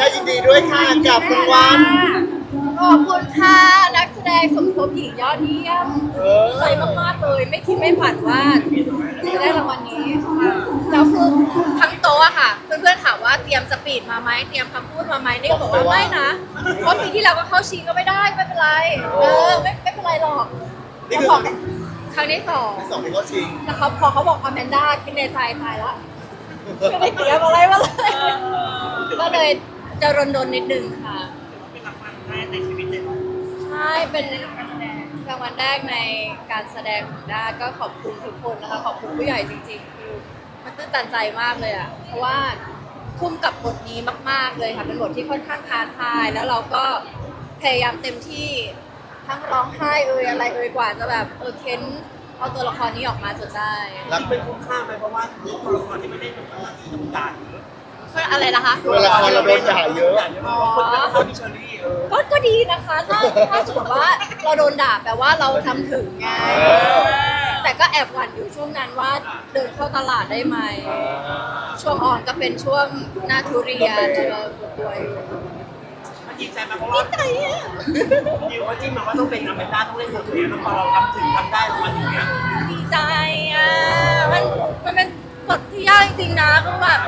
ได้ยินดีด้วยค่ะกับรางวัลขอบคุณค่ะนักแสดงสมทบหญิงยอดเยี่ยมเออใจมากๆเลยไม่คิดไม่ฝันว่าจะได้รางวัลนี้แล้วคือทั้งโต๊ะอะค่ะ เพื่อนๆถามว่าเตรียมสปีดมาไหมเตรียมคำพูดมาไหมนี่ก็บอกว่าไม่นะเพราะปีที่แล้วก็เข้าชิงก็ไม่ได้ไม่เป็นไรเออไม่ไม่เป็นไรหรอกนี่แล้วคือพคอรั้งที่ครั้งที่สองที่สองที่เขาชิงแล้วเขาพอเขาบอกอแมนด้าคิดในใจตายละไม่ได้เตรียมอะไรมาเลยก็เลย จะรนดนนิดนึงค่ะ เป็นรางวัลแรกในชีวิตเลยใช่ เป็นรางวัลแรกในการแสดงของด้าก็ขอบคุณทุกคนนะคะ ขอบคุณผู้ใหญ่จริงๆ คือมันตื้นตันใจมากเลยอะ เพราะว่าทุ่มกับบทนี้มาก ๆ เลยค่ะ เป็นบทที่ค่อนข้างท้าทาย แล้วเราก็พยายามเต็มที่ทั้งร้องไห้เอ่ยอะไรเอ่ยกว่าจะแบบเออเค้นเอาตัวละครนี้ออกมาจนได้รักเป็นคุ้มค่าไหมเพราะว่าตัวละครที่ไม่ได้เป็นตัวที่ต้องการ เพื่ออะไรนะคะตัวละครเราโดนด่าเยอะอย่างเงี้ยบางคนก็เขาดิเชอรี่เออก็ก็ดีนะคะ ถ้าถ้าสมมติว่าเราโดนด่าแปลว่าเราทำถึงไง แต่ก็แอบหวั่นอยู่ช่วงนั้นว่าเดินเข้าตลาดได้ไหม ช่วงออนก็เป็นช่วงหน้าทุเรียนเจอป่วยอยู่มันดีใจไหมเพราะว่าใจอะดิวเขาจิ้มมาว่าต้องเป็นอเมนด้าต้องเล่นกับตัวเองแล้วพอเราทำถึงทำได้รางวัลอย่างเงี้ยดีใจอะมันมันเป็นบทที่ยากจริงๆนะคือแบบ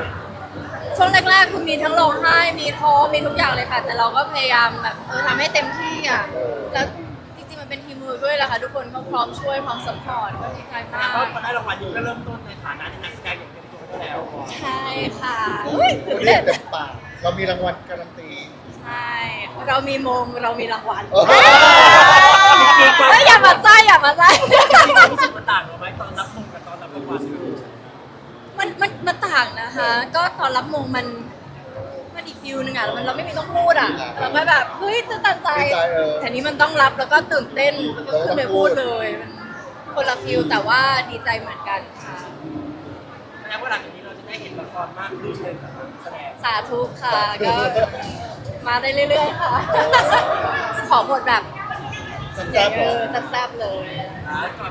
ช่วงแรกๆคือมีทั้งร้องไห้มีท้อมีทุกอย่างเลยค่ะ แต่เราก็พยายามแบบเออทำให้เต็มที่อะแล้วจริงๆมันเป็นทีมเวิร์กด้วยแหละค่ะทุกคนก็พร้อมช่วยพร้อมสปอร์ตก็ดีใจมาเพราะกพอได้รางวัลดิวก็เริ่มต้นในฐานะที่นักแสดงอย่างเต็มตัวได้แล้วใช่ค่ะอุ้ยพูตื่ดนเรียเต้กนเต็มปากเรามีรางวัลการันตี ใช่เรามีมงเรามีรางวัลโอ้โหเอ้ยอย่ามาใจอย่ามาใจ รู้สึกมันต่างกันไหมตอนรับมงกับตอนรับรางวัล มันมันมันต่างนะคะ ก็ตอนรับมงมันมันอีกฟิลหนึ่งอะมันเราไม่มีต้องพูดอะเราก็แบบเฮ้ยตื่นตันใจดีใจเออแต่นี้มันต้องรับแล้วก็ตื่นเต้นแล้วก็ขึ้นไปพูดเลยมันคนละฟิลแต่ว่าดีใจเหมือนกันค่ะ แสดงว่าหลังจากนี้เราจะได้เห็นละครมากขึ้นเลยกับนักแสดงสาธุค่ะก็มาได้เรื่อยๆค่ะ ขอบทแบบแซ่บๆเอเหรออแซ่บๆเลยนะก่อน